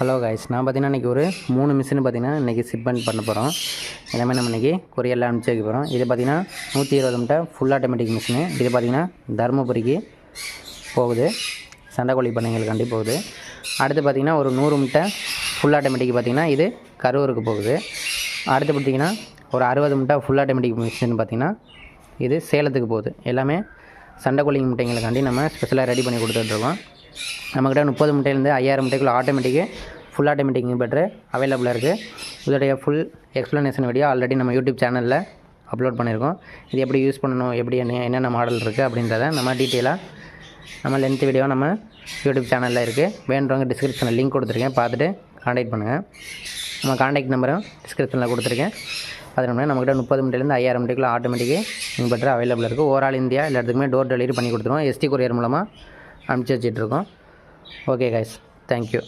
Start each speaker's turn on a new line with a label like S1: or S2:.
S1: Hello guys நான் பார்த்தீங்கன்னா இன்றைக்கி ஒரு மூணு மிஷின் பார்த்தீங்கன்னா இன்றைக்கி சிப்பன் பண்ண போகிறோம் எல்லாமே நம்ம இன்றைக்கி கொரியரில் அனுப்பிச்சி வைக்க போகிறோம் இது பார்த்தீங்கன்னா நூற்றி இருபது மீட்டர் ஃபுல் ஆட்டோமேட்டிக் மிஷினு இது பார்த்தீங்கன்னா தருமபுரிக்கு போகுது. சண்டைக்கோழி பண்ணைகளுக்காண்டி போகுது. அடுத்து பார்த்தீங்கன்னா ஒரு நூறு முட்டை ஃபுல் ஆட்டோமேட்டிக் பார்த்திங்கன்னா இது கரூருக்கு போகுது. அடுத்து பார்த்தீங்கன்னா ஒரு அறுபது முட்டை ஃபுல் ஆட்டோமேட்டிக் மிஷின் பார்த்திங்கன்னா இது சேலத்துக்கு போகுது. எல்லாமே சண்டைக்கோழி முட்டைங்களுக்காண்டி நம்ம ஸ்பெஷலாக ரெடி பண்ணி கொடுத்துட்ருக்கோம் நம்மக்கிட்ட முப்பது முட்டையிலேருந்து ஐயாயிரம் முட்டைக்குள்ள ஆட்டோமேட்டிக்கு ஃபுல் ஆட்டோமேட்டிக் பெட்ரு அவைலபிளாக இருக்குது இதோடைய ஃபுல் எக்ஸ்ப்ளனேஷன் வீடியோ ஆல்ரெடி நம்ம யூடியூப் சேனலில் அப்லோட் பண்ணியிருக்கோம். இது எப்படி யூஸ் பண்ணணும் எப்படி என்ன என்னென்ன மாடல் இருக்குது அப்படின்றத நம்ம டீட்டெயிலாக நம்ம லென்த் வீடியோ நம்ம யூடியூப் சேனலில் இருக்குது வேணுறவங்க டிஸ்கிரிப்ஷனில் லிங்க் கொடுத்துருக்கேன். பார்த்துட்டு காண்டாக்ட் பண்ணுங்கள் நம்ம காண்டாக்ட் நம்பரும் டிஸ்கிரிப்ஷனில் கொடுத்துருக்கேன். அது நம்ம நம்மக்கிட்ட முப்பது மினிட்லேருந்து ஐயாயிரம் மினிட்டுக்குள்ள ஆட்டோமேட்டிக்கு இன்வெர்ட்டர் அவைலபிள் இருக்குது ஓவரால் இந்தியா எல்லா இடத்துக்குமே டோர் டெலிவரி பண்ணி கொடுத்துருவோம். எஸ்டி கொரியர் மூலமாக அனுப்பிச்சி வச்சிட்ருக்கோம். Okay guys thank you